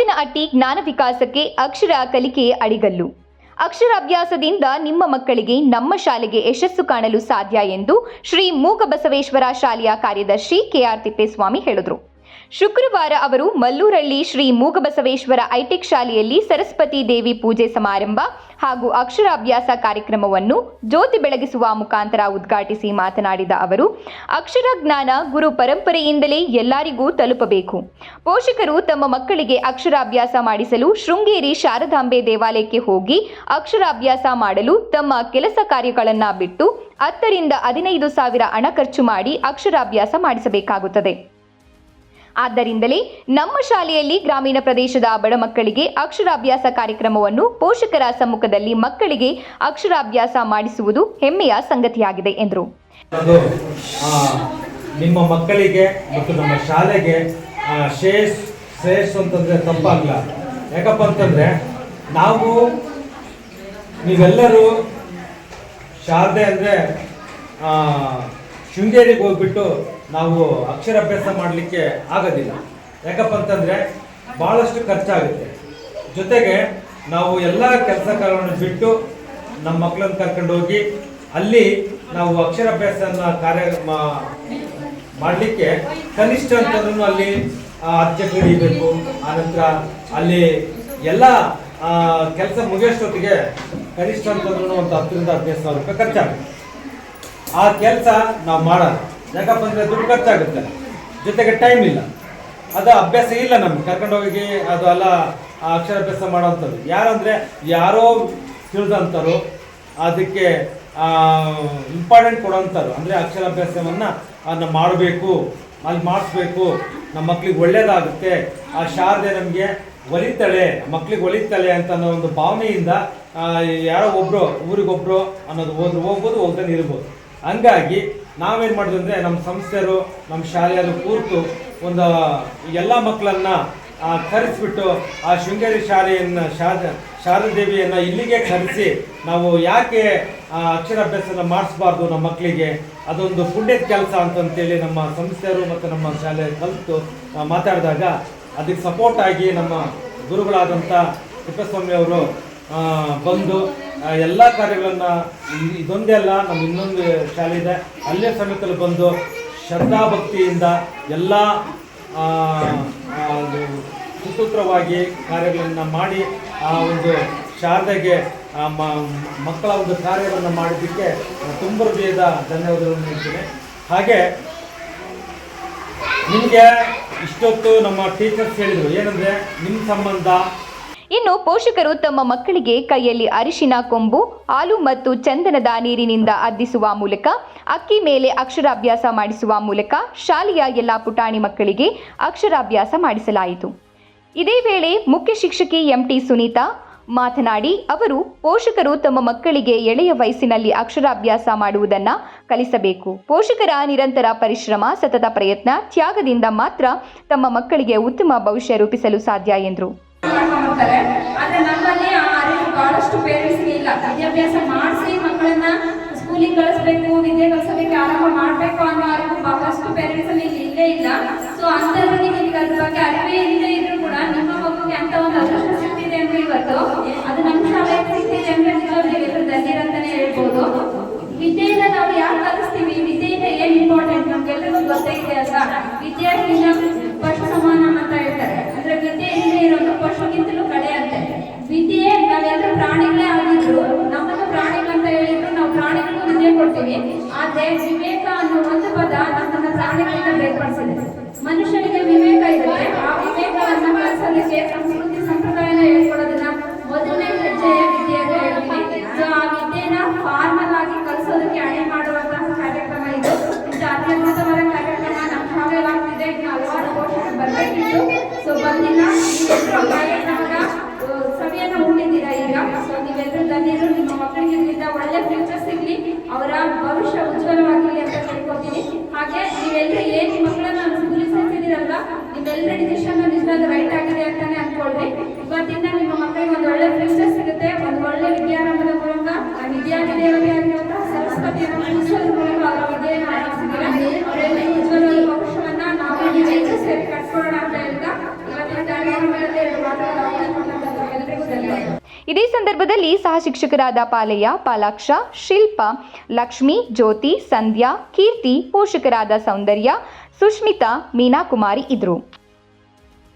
ನಾಯಕನಹಟ್ಟಿ ಜ್ಞಾನ ವಿಕಾಸಕ್ಕೆ ಅಕ್ಷರ ಕಲಿಕೆ ಅಡಿಗಲ್ಲು. ಅಕ್ಷರಾಭ್ಯಾಸದಿಂದ ನಿಮ್ಮ ಮಕ್ಕಳಿಗೆ ನಮ್ಮ ಶಾಲೆಗೆ ಯಶಸ್ಸು ಕಾಣಲು ಸಾಧ್ಯ ಎಂದು ಶ್ರೀ ಮೂಕಬಸವೇಶ್ವರ ಶಾಲೆಯ ಕಾರ್ಯದರ್ಶಿ ಕೆಆರ್ ತಿಪ್ಪೇಸ್ವಾಮಿ ಹೇಳಿದರು. ಶುಕ್ರವಾರ ಅವರು ಮಲ್ಲೂರಳ್ಳಿ ಶ್ರೀ ಮೂಗಬಸವೇಶ್ವರ ಐಟೆಕ್ ಶಾಲೆಯಲ್ಲಿ ಸರಸ್ವತಿ ದೇವಿ ಪೂಜೆ ಸಮಾರಂಭ ಹಾಗೂ ಅಕ್ಷರಾಭ್ಯಾಸ ಕಾರ್ಯಕ್ರಮವನ್ನು ಜ್ಯೋತಿ ಬೆಳಗಿಸುವ ಮುಖಾಂತರ ಉದ್ಘಾಟಿಸಿ ಮಾತನಾಡಿದ ಅವರು, ಅಕ್ಷರ ಜ್ಞಾನ ಗುರು ಪರಂಪರೆಯಿಂದಲೇ ಎಲ್ಲರಿಗೂ ತಲುಪಬೇಕು. ಪೋಷಕರು ತಮ್ಮ ಮಕ್ಕಳಿಗೆ ಅಕ್ಷರಾಭ್ಯಾಸ ಮಾಡಿಸಲು ಶೃಂಗೇರಿ ಶಾರದಾಂಬೆ ದೇವಾಲಯಕ್ಕೆ ಹೋಗಿ ಅಕ್ಷರಾಭ್ಯಾಸ ಮಾಡಲು ತಮ್ಮ ಕೆಲಸ ಕಾರ್ಯಗಳನ್ನು ಬಿಟ್ಟು ಹತ್ತರಿಂದ ಹದಿನೈದು ಸಾವಿರ ಹಣ ಖರ್ಚು ಮಾಡಿ ಅಕ್ಷರಾಭ್ಯಾಸ ಮಾಡಿಸಬೇಕಾಗುತ್ತದೆ. ಆದ್ದರಿಂದಲೇ ನಮ್ಮ ಶಾಲೆಯಲ್ಲಿ ಗ್ರಾಮೀಣ ಪ್ರದೇಶದ ಬಡ ಮಕ್ಕಳಿಗೆ ಅಕ್ಷರಾಭ್ಯಾಸ ಕಾರ್ಯಕ್ರಮವನ್ನು ಪೋಷಕರ ಸಮ್ಮುಖದಲ್ಲಿ ಮಕ್ಕಳಿಗೆ ಅಕ್ಷರಾಭ್ಯಾಸ ಮಾಡಿಸುವುದು ಹೆಮ್ಮೆಯ ಸಂಗತಿಯಾಗಿದೆ, ಎಂದರು. ನಿಮ್ಮ ಮಕ್ಕಳಿಗೆ ಮತ್ತು ನಮ್ಮ ಶಾಲೆಗೆ ಶ್ರೇಷ್ ಶ್ರೇಯಸ್ಸು ಅಂತಂದ್ರೆ ತಪ್ಪಾಗಲ್ಲ ಯಾಕಪ್ಪ ಅಂತಂದ್ರೆ, ನಾವು, ನೀವೆಲ್ಲರೂ ಶಾರದೆ ಅಂದರೆ ಶೃಂಗೇರಿಗೆ ಹೋಗ್ಬಿಟ್ಟು ನಾವು ಅಕ್ಷರಾಭ್ಯಾಸ ಮಾಡಲಿಕ್ಕೆ ಆಗೋದಿಲ್ಲ. ಯಾಕಪ್ಪ ಅಂತಂದರೆ ಭಾಳಷ್ಟು ಖರ್ಚಾಗುತ್ತೆ. ಜೊತೆಗೆ ನಾವು ಎಲ್ಲ ಕೆಲಸ ಕಾರ್ಯಗಳನ್ನು ಬಿಟ್ಟು ನಮ್ಮ ಮಕ್ಕಳನ್ನು ಕರ್ಕೊಂಡು ಹೋಗಿ ಅಲ್ಲಿ ನಾವು ಅಕ್ಷರಾಭ್ಯಾಸನ ಕಾರ್ಯ ಮಾಡಲಿಕ್ಕೆ ಕನಿಷ್ಠ ಅಂತಂದ್ರೂ ಅಲ್ಲಿ ಆ, ಇರಬೇಕು ಆನಂತರ ಅಲ್ಲಿ ಎಲ್ಲ ಕೆಲಸ ಮುಗಿಯೋಷ್ಟೊತ್ತಿಗೆ ಕನಿಷ್ಠ ಅಂತಂದ್ರೂ ಒಂದು ಹತ್ತರಿಂದ ಹದಿನೈದು ಸಾವಿರ ರೂಪಾಯಿ ಖರ್ಚಾಗುತ್ತೆ. ಆ ಕೆಲಸ ನಾವು ಮಾಡೋಣ ಯಾಕಪ್ಪ ಅಂದರೆ ದುಡ್ಡು ಖರ್ಚಾಗುತ್ತೆ. ಜೊತೆಗೆ ಟೈಮ್ ಇಲ್ಲ. ಅದು ಅಭ್ಯಾಸ ಇಲ್ಲ ನಮ್ಗೆ. ಕರ್ಕೊಂಡೋಗಿ ಅದು ಅಲ್ಲ, ಆ ಅಕ್ಷರಾಭ್ಯಾಸ ಮಾಡೋವಂಥದ್ದು. ಯಾರಂದರೆ ಯಾರೋ ತಿಳಿದಂಥವ್ರು, ಅದಕ್ಕೆ ಇಂಪಾರ್ಟೆಂಟ್ ಕೊಡೋಂಥವ್ರು ಅಂದರೆ ಅಕ್ಷರಾಭ್ಯಾಸವನ್ನು ಅದನ್ನ ಮಾಡಬೇಕು, ಅಲ್ಲಿ ಮಾಡಿಸ್ಬೇಕು. ನಮ್ಮ ಮಕ್ಳಿಗೆ ಒಳ್ಳೇದಾಗುತ್ತೆ. ಆ ಶಾರದೆ ನಮಗೆ ಒಲಿತಾಳೆ. ಮಕ್ಳಿಗೆ ಒಲಿತಾಳೆ ಅಂತ ಅನ್ನೋ ಒಂದು ಭಾವನೆಯಿಂದ ಯಾರೋ ಒಬ್ಬರು ಊರಿಗೊಬ್ಬರು ಅನ್ನೋದು ಹೋದ್ರು ಹೋಗ್ಬೋದು ಹೋಗ್ತಾನೆ ಇರ್ಬೋದು. ಹಂಗಾಗಿ ನಾವೇನು ಮಾಡಿದ್ವಿ ಅಂದರೆ ನಮ್ಮ ಸಂಸ್ಥೆಯರು ನಮ್ಮ ಶಾಲೆಯರು ಕೂರ್ತು ಒಂದು ಎಲ್ಲ ಮಕ್ಕಳನ್ನ ಕರೆಸ್ಬಿಟ್ಟು ಆ ಶೃಂಗೇರಿ ಶಾಲೆಯನ್ನು ಶಾರದ ಶಾರದಾ ದೇವಿಯನ್ನು ಇಲ್ಲಿಗೆ ಕರೆಸಿ ನಾವು ಯಾಕೆ, ಆ, ಅಕ್ಷರಾಭ್ಯಾಸನ ಮಾಡಿಸ್ಬಾರ್ದು ನಮ್ಮ ಮಕ್ಕಳಿಗೆ? ಅದೊಂದು ಪುಣ್ಯದ ಕೆಲಸ ಅಂತಂತೇಳಿ ನಮ್ಮ ಸಂಸ್ಥೆಯರು ಮತ್ತು ನಮ್ಮ ಶಾಲೆ ಕಲಿತು ಮಾತಾಡಿದಾಗ ಅದಕ್ಕೆ ಸಪೋರ್ಟ್ ಆಗಿ ನಮ್ಮ ಗುರುಗಳಾದಂಥ ತಿಪ್ಪಸ್ವಾಮಿ ಅವರು ಬಂದು ಎಲ್ಲ ಕಾರ್ಯಗಳನ್ನು ಇದೊಂದೇ ಅಲ್ಲ ನಮ್ಮ ಇನ್ನೊಂದು ಶಾಲೆ ಇದೆ. ಅಲ್ಲೇ ಸಮೇತಲ್ಲಿ ಬಂದು ಶ್ರದ್ಧಾಭಕ್ತಿಯಿಂದ ಎಲ್ಲ ಸುಸೂತ್ರವಾಗಿ ಕಾರ್ಯಗಳನ್ನು ಮಾಡಿ, ಆ, ಒಂದು ಶಾರದೆಗೆ ಮಕ್ಕಳ ಒಂದು ಕಾರ್ಯವನ್ನು ಮಾಡಿದ್ದಕ್ಕೆ ತುಂಬ ಹೃದಯದ ಧನ್ಯವಾದಗಳನ್ನು ನೀಡ್ತೀನಿ ಹಾಗೆ, ನಿಮಗೆ ಇಷ್ಟೊತ್ತು ನಮ್ಮ ಟೀಚರ್ಸ್ ಹೇಳಿದರು. ಏನಂದರೆ ನಿಮ್ಮ ಸಂಬಂಧ ಇನ್ನು ಪೋಷಕರು ತಮ್ಮ ಮಕ್ಕಳಿಗೆ ಕೈಯಲ್ಲಿ ಅರಿಶಿನ, ಕೊಂಬು, ಹಾಲು ಮತ್ತು ಚಂದನದ ನೀರಿನಿಂದ ಅದ್ದಿಸುವ ಮೂಲಕ, ಅಕ್ಕಿ ಮೇಲೆ ಅಕ್ಷರಾಭ್ಯಾಸ ಮಾಡಿಸುವ ಮೂಲಕ ಶಾಲೆಯ ಎಲ್ಲ ಪುಟಾಣಿ ಮಕ್ಕಳಿಗೆ ಅಕ್ಷರಾಭ್ಯಾಸ ಮಾಡಿಸಲಾಯಿತು. ಇದೇ ವೇಳೆ ಮುಖ್ಯ ಶಿಕ್ಷಕಿ ಎಂಟಿ ಸುನೀತಾ ಮಾತನಾಡಿ, ಅವರು ಪೋಷಕರು ತಮ್ಮ ಮಕ್ಕಳಿಗೆ ಎಳೆಯ ವಯಸ್ಸಿನಲ್ಲಿ ಅಕ್ಷರಾಭ್ಯಾಸ ಮಾಡುವುದನ್ನು ಕಲಿಸಬೇಕು. ಪೋಷಕರ ನಿರಂತರ ಪರಿಶ್ರಮ, ಸತತ ಪ್ರಯತ್ನ, ತ್ಯಾಗದಿಂದ ಮಾತ್ರ ತಮ್ಮ ಮಕ್ಕಳಿಗೆ ಉತ್ತಮ ಭವಿಷ್ಯ ರೂಪಿಸಲು ಸಾಧ್ಯ, ಎಂದರು. ಮಾಡ್ಕೊಂಡ್ಬರ್ತಾರೆ ಆದ್ರೆ ನಮ್ಮಲ್ಲಿ ಆ ಅರಿವು ಬಹಳಷ್ಟು ಪೇರೆಂಟ್ಸ್ಗೆ ಇಲ್ಲ. ವಿದ್ಯಾಭ್ಯಾಸ ಮಾಡಿಸಿ ಮಕ್ಕಳನ್ನ ಸ್ಕೂಲಿಗೆ ಕಳಿಸ್ಬೇಕು, ವಿದ್ಯೆ ಕಲಿಸೋದಕ್ಕೆ ಆರಂಭ ಮಾಡಬೇಕು ಅನ್ನೋ ಅರಿವು ಬಹಳಷ್ಟು ಪೇರೆಂಟ್ಸ್ ಅಲ್ಲಿ ಇಲ್ಲಿ ಇಲ್ಲೇ. ಸೊ ಅಂಥವ್ರಿಗೆ ನಿಮಗೆ ಅದ್ರ ಬಗ್ಗೆ ಅರಿವೇ ಇಲ್ಲದೆ ಇದ್ರು ಕೂಡ ನಿಮ್ಮ ಮಗುಗೆ ಅಂತ ಒಂದು ಅದೃಷ್ಟ ಸಿಗ್ತಿದೆ ಅಂದ್ರೆ ಇವತ್ತು, ಅದು ನಮ್ಮ ಶಾಲೆಗೆ ಸಿಗ್ತಿದೆ ಅಂದ್ರೆ ನಿಜವಾಗ್ಲೂ ನೀವೆಲ್ಲರೂ ಧನ್ಯರಂತಾನೆ ಹೇಳ್ಬೋದು. ವಿದ್ಯೆಯಿಂದ ನಾವು ಯಾಕೆ ಕಲಿಸ್ತೀವಿ? ವಿದ್ಯೆಯಿಂದ ಏನ್ ಇಂಪಾರ್ಟೆಂಟ್ ನಮ್ಗೆಲ್ಲರಿಗೂ ಗೊತ್ತೇ ಇದೆ ಅಲ್ವಾ ವಿದ್ಯಾರ್ಥಿನ ಪಶು ಸಮಾನ ಅಂತ ಹೇಳ್ತಾರೆ ಅಂದ್ರೆ ವಿದ್ಯೆ ಇಲ್ಲದೆ ಇರೋದು ಪಶುಗಿಂತಲೂ ಕಡೆ ಅಂತೆ ವಿದ್ಯೆ ನಾವೆಲ್ಲರೂ ಪ್ರಾಣಿಗಳೇ ಆಗಿದ್ರು ನಮ್ಮನ್ನು ಪ್ರಾಣಿಗಳಂತ ಹೇಳಿದ್ರು ನಾವು ಪ್ರಾಣಿಗಳಿಗೂ ವಿದ್ಯೆ ಕೊಡ್ತೀವಿ ಆದ್ರೆ ವಿವೇಕ ಅನ್ನೋ ಒಂದು ಪದ ನಮ್ಮನ್ನ ಪ್ರಾಣಿಗಳಿಂದ ಬೇರ್ಪಡಿಸಿದೆ ಮನುಷ್ಯನಿಗೆ ವಿವೇಕ ಇರುತ್ತೆ ಆ ವಿವೇಕವನ್ನ ಕಲಿಸೋದಕ್ಕೆ ಸಂಸ್ಕೃತಿ ಸಂಪ್ರದಾಯನ ಹೇಳ್ಕೊಡೋದನ್ನ ಮೊದಲನೇ ಹೆಜ್ಜೆಯ ವಿದ್ಯೆ ಅಂತ ಹೇಳ್ತೀವಿ ಸೊ ಆ ವಿದ್ಯೆನ ಫಾರ್ಮಲ್ ಆಗಿ ಕಲಿಸೋದಕ್ಕೆ ಅಣಿ ಮಾಡುವಂತಹ ಕಾರ್ಯಕ್ರಮ ಇದು ಇಂಥ ಅತ್ಯದ್ಭುತವಾದ ಕಾರ್ಯಕ್ರಮ ನಮ್ಮ ಶಾಲೆಯಲ್ಲಿ ಆಗ್ತಿದೆ ಇನ್ನು ಹಲವಾರು ಪೋಷಕರು ಬರಬೇಕಿತ್ತು ಸೊ ಬಂದಿಲ್ಲ ನೀವೆಲ್ಲರೂ ಕಾರ್ಯಕ್ರಮದ ಆ, ಸವಿಯನ್ನ ಉಂಡಿದ್ದೀರಾ ಈಗ ಸೊ ನೀವೆಲ್ಲರೂ ಧನ್ಯರು ನಿಮ್ಮ ಒಳ್ಳೆ ಫ್ಯೂಚರ್ ಸಿಗ್ಲಿ ಅವರ ಭವಿಷ್ಯ ಉಜ್ವಲವಾಗಿರಲಿ ಅಂತ ಕೇಳ್ಕೊತೀನಿ ಹಾಗೆ ನೀವೆಲ್ಲರೂ ಏನು ಮಕ್ಕಳನ್ನ ಸ್ಕೂಲಿಗೆ ಸೇರಿಸಿದಿರಲ್ಲ ನಿಮ್ಮೆಲ್ಲರ ಡಿಸಿಷನ್ ನಿಜವಾದ ರೈಟ್ ಆಗಿದೆ ಅಂತಾನೆ ಅನ್ಕೊಳ್ರಿ. ಇವತ್ತಿಂದ ನಿಮ್ಮ ಮಕ್ಕಳಿಗೆ ಒಂದು ಒಳ್ಳೆ ಫ್ಯೂಚರ್ ಸಿಗುತ್ತೆ, ಒಂದು ಒಳ್ಳೆ ವಿದ್ಯಾರಂಭದ ಮೂಲಕ ವಿದ್ಯಾರ್ಥಿ ಸಂದರ್ಭದಲ್ಲಿ ಸಹ ಶಿಕ್ಷಕರಾದ ಪಾಲಯ್ಯ, ಪಾಲಾಕ್ಷ, ಶಿಲ್ಪ, ಲಕ್ಷ್ಮಿ, ಜ್ಯೋತಿ, ಸಂಧ್ಯಾ, ಕೀರ್ತಿ, ಪೋಷಕರಾದ ಸೌಂದರ್ಯ ಸುಷ್ಮಿತಾ ಮೀನಾಕುಮಾರಿ ಇದ್ರು